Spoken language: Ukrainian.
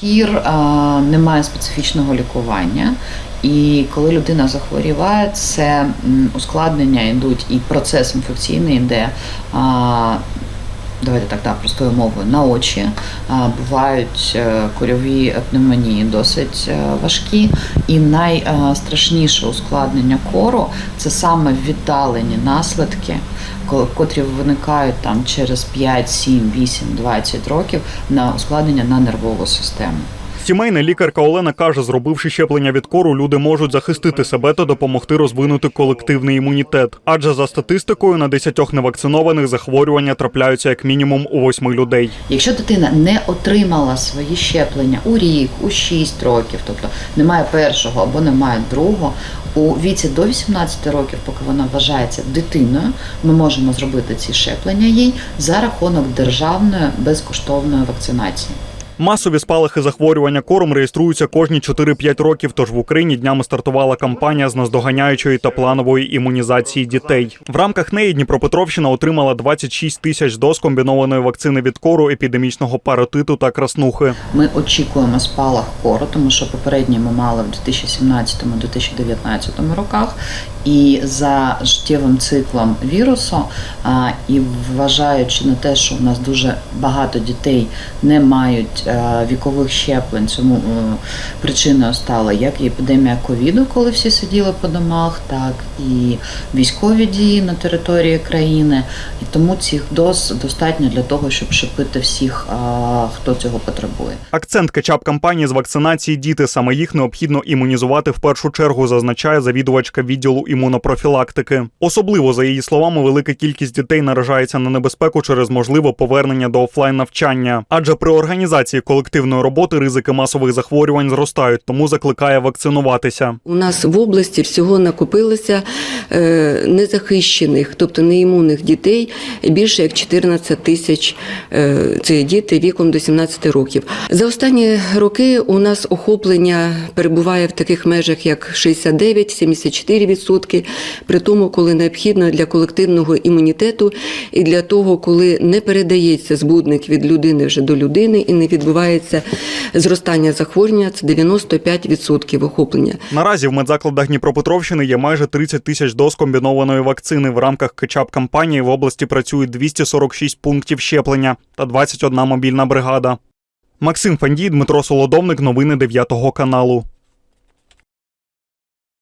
Кір а, не має специфічного лікування, і коли людина захворіває, це ускладнення йдуть, і процес інфекційний йде. Давайте так, так простою мовою на очі бувають курьові пневмонії досить е, важкі, і найстрашніше ускладнення кору це саме віддалені наслідки, котрі виникають там через 5, 7, 8, 20 років на ускладнення на нервову систему. Сімейна лікарка Олена каже, зробивши щеплення від кору, люди можуть захистити себе та допомогти розвинути колективний імунітет. Адже за статистикою на 10 невакцинованих захворювання трапляються як мінімум у 8 людей. Якщо дитина не отримала свої щеплення у рік, у 6 років, тобто немає першого або немає другого, у віці до 18 років, поки вона вважається дитиною, ми можемо зробити ці щеплення їй за рахунок державної безкоштовної вакцинації. Масові спалахи захворювання кором реєструються кожні 4-5 років. Тож в Україні днями стартувала кампанія з наздоганяючої та планової імунізації дітей. В рамках неї Дніпропетровщина отримала 26 тисяч доз комбінованої вакцини від кору, епідемічного паротиту та краснухи. Ми очікуємо спалах кору, тому що попередні ми мали в 2017-2019 роках. І за життєвим циклом вірусу, і вважаючи на те, що у нас дуже багато дітей не мають вікових щеплень, цьому е, причиною стала як і епідемія ковіду, коли всі сиділи по домах, так і військові дії на території країни. І тому цих доз достатньо для того, щоб щепити всіх, хто цього потребує. Акцент кетчап кампанії з вакцинації діти саме їх необхідно імунізувати в першу чергу, зазначає завідувачка відділу імунопрофілактики. Особливо за її словами, велика кількість дітей наражається на небезпеку через можливе повернення до офлайн навчання. Адже при організації колективної роботи ризики масових захворювань зростають, тому закликає вакцинуватися. У нас в області всього накопилося е, незахищених, тобто неімунних дітей більше як 14 тисяч. е, Це діти віком до 17 років. За останні роки у нас охоплення перебуває в таких межах, як 69-74%, при тому, коли необхідно для колективного імунітету і для того, коли не передається збудник від людини вже до людини і не відбувається зростання захворювання, це 95% охоплення. Наразі в медзакладах Дніпропетровщини є майже 30 тисяч доз комбінованої вакцини. В рамках кетчап кампанії в області працюють 246 пунктів щеплення та 21 мобільна бригада. Максим Фандій, Дмитро Солодовник. Новини 9 каналу.